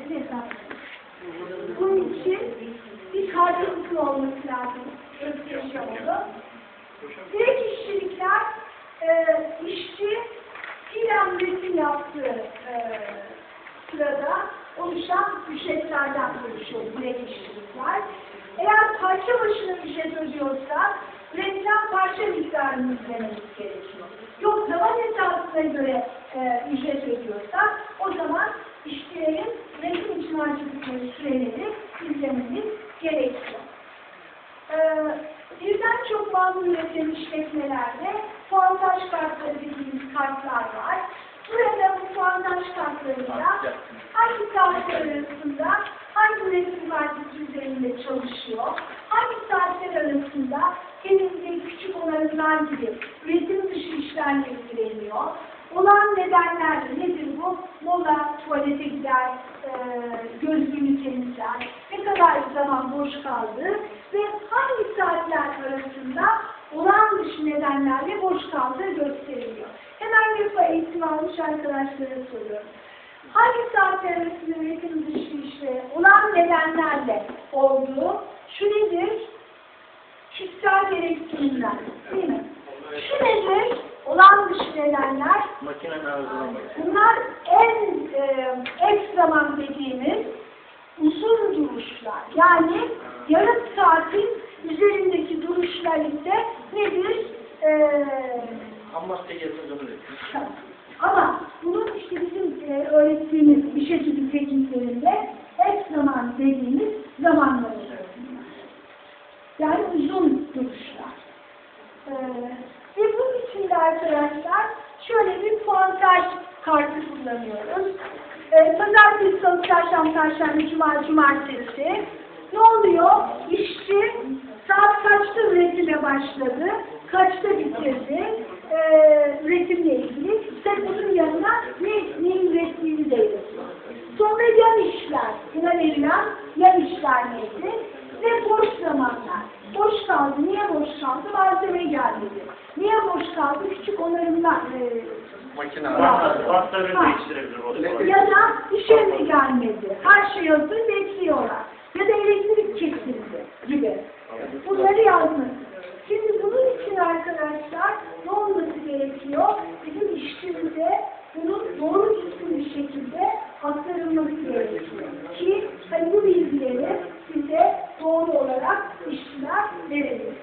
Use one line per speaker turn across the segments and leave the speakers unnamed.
hesaplanır. Bunun için bir karşılıklı olması lazım. Gösterişi oldu. Direkt işçilikler e, işçi filan üretim yaptığı e, sırada oluşan ücretlerden oluşuyor direkt işçilikler. Eğer parça başına ücret ödüyorsa üretilen parça miktarını izlememiz gerekiyor. Yok zaman esasına göre e, ücret ödüyorsa o zaman işçilerin harcadıkları süreleri izlememiz gerekiyor. Ee, birden çok mal üreten işletmelerde puantaj kartları dediğimiz kartlar var. Burada bu puantaj kartlarında hangi saatler arasında hangi üretim marketi üzerinde çalışıyor, hangi saatler arasında elimizde küçük onarımlar gibi üretim dışı işlerle ilgileniyor. Olan nedenler de nedir bu? Mola, tuvalete gider, e, gözlüğünü temizler, ne kadar zaman boş kaldı ve hangi saatler arasında olağan dışı nedenlerle boş kaldığı gösteriliyor. Hemen bir eğitim almış arkadaşlara soruyorum. Hangi saatler arasında üretim dışı işle olağan nedenlerle olduğu şu nedir? Kişisel gereksinimler. Değil mi? Şu nedir?
Arızalaması.
Bunlar en e, ek zaman dediğimiz uzun duruşlar. Yani yarım saatin üzerindeki duruşlar ise nedir? E,
yazılımı.
ama bunun işte bizim e, öğrettiğimiz iş ekibi tekniklerinde ek zaman dediğimiz zamanlar. Yani uzun duruşlar. Ee, ve bunun için de arkadaşlar şöyle bir puantaj kartı kullanıyoruz. Ee, Pazartesi, salı, çarşamba, perşembe, cuma, cumartesi. Ne oluyor? İşçi saat kaçta üretime başladı, kaçta bitirdi, ee, üretimle ilgili. İşte bunun yanına ne, ne ürettiğini de yazıyor. Sonra yan işler, buna verilen yan işler neydi? Ve boş zamanlar. Boş kaldı. Niye boş kaldı? Malzeme gelmedi. Niye boş kaldı? Küçük onarımlar. E,
Makine
değiştirebilir o zaman.
ya da işe mi gelmedi? Her şey hazır bekliyorlar. Ya da elektrik kesildi gibi. Bunları yazmak. Şimdi bunun için arkadaşlar ne olması gerekiyor? Bizim işçimize bunun doğru düzgün bir şekilde aktarılması gerekiyor. Ki hani bu bilgileri size doğru olarak işçiler verebilir.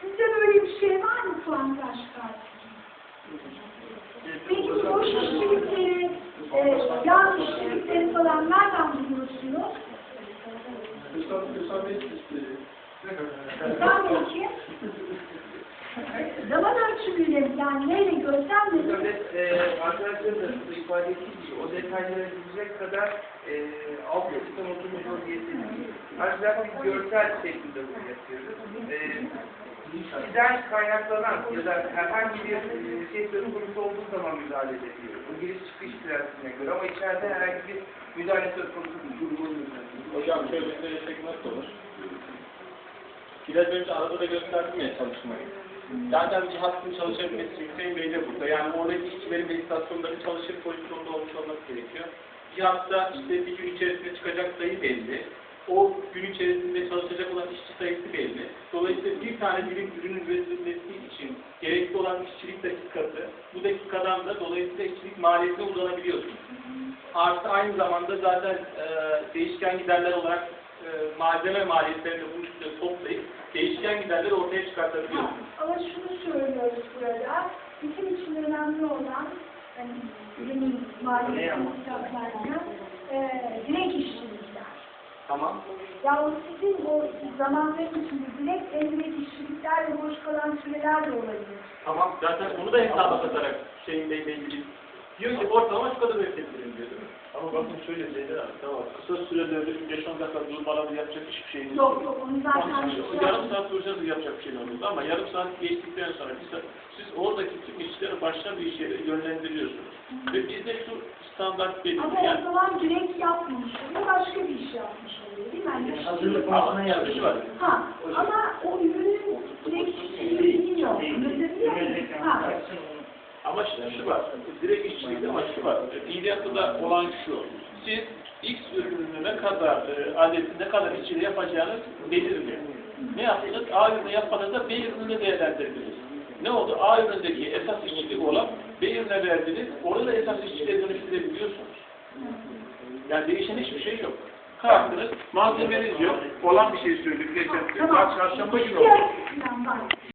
Sizde böyle bir şey var mı puantaj kartı? Peki boş işçilikleri, e, yan işçilikleri falan nereden buluyorsunuz? Peki? Zaman ölçümüyle yani neyle gözlemle
Böyle e, ifade ettiği gibi o detaylara girecek kadar e, alt sistem oturmuş vaziyette değil. Ancak bir görsel şeklinde bunu yapıyoruz. E, işçiden kaynaklanan ya da herhangi bir e, şey söz konusu olduğu zaman müdahale ediyoruz. Bu giriş çıkış prensibine göre ama içeride herhangi bir müdahale söz konusu değil.
Hocam şöyle söylesek nasıl olur? Biraz önce arada da gösterdim ya çalışmayı. Zaten cihazın çalışabilmesi Hüseyin Bey de burada. Yani oradaki işçilerin ve istasyonların çalışır pozisyonda olmuş olması gerekiyor. Cihazda işte bir gün içerisinde çıkacak sayı belli. O gün içerisinde çalışacak olan işçi sayısı belli. Dolayısıyla bir tane birim ürünün üretilmesi için gerekli olan işçilik dakikası, bu dakikadan da dolayısıyla işçilik maliyetine uzanabiliyorsunuz. Artı aynı zamanda zaten e, değişken giderler olarak e, malzeme maliyetlerini bunun üstüne toplayıp değişken giderleri ortaya çıkartabiliyorsunuz.
Ama şunu söylüyoruz burada, bizim için önemli olan hani, ürünün maliyetini hesaplarken e, direkt işçilikler.
Tamam.
Ya o sizin o zamanların içinde direkt işçilikler ve boş kalan süreler de olabilir.
Tamam. Zaten onu da hesaba katarak Hüseyin Bey'le ilgili diyor ki ortalama şu kadar üretebilirim diyor değil mi?
Ama bakın şöyle Zeynep Hanım, tamam. Kısa sürede öyle bir 5-10 dakika durmadan yapacak hiçbir şeyiniz
Yok yok onu zaten
Yani yarım saat duracağız yapacak bir şeyler oldu ama yarım saat geçtikten sonra bir saat, siz oradaki tüm işleri başka bir işe yönlendiriyorsunuz. Ve bizde şu standart belirli
Ama o
yani
zaman direkt yapmamış oluyor, başka bir iş yapmış oluyor değil mi? Yani
hazırlık altına yazmış var.
Ha, ama o
Ama şu, şu var, direkt işçilikte ama şu var. İhtiyatta olan şu, siz X ürününü ne kadar, e, adeti ne kadar işçiliği yapacağınız belirli. Ne yaptınız? A ürünü yapmadığınızda B ürününü değerlendirdiniz. Ne oldu? A ürünündeki esas işçilik olan B ürüne verdiniz, orada da esas işçiliğe dönüştürebiliyorsunuz. Yani değişen hiçbir şey yok. Kalktınız, malzemeniz yok, olan bir şey söyledik geçen,
Tamam.
çarşamba günü oldu.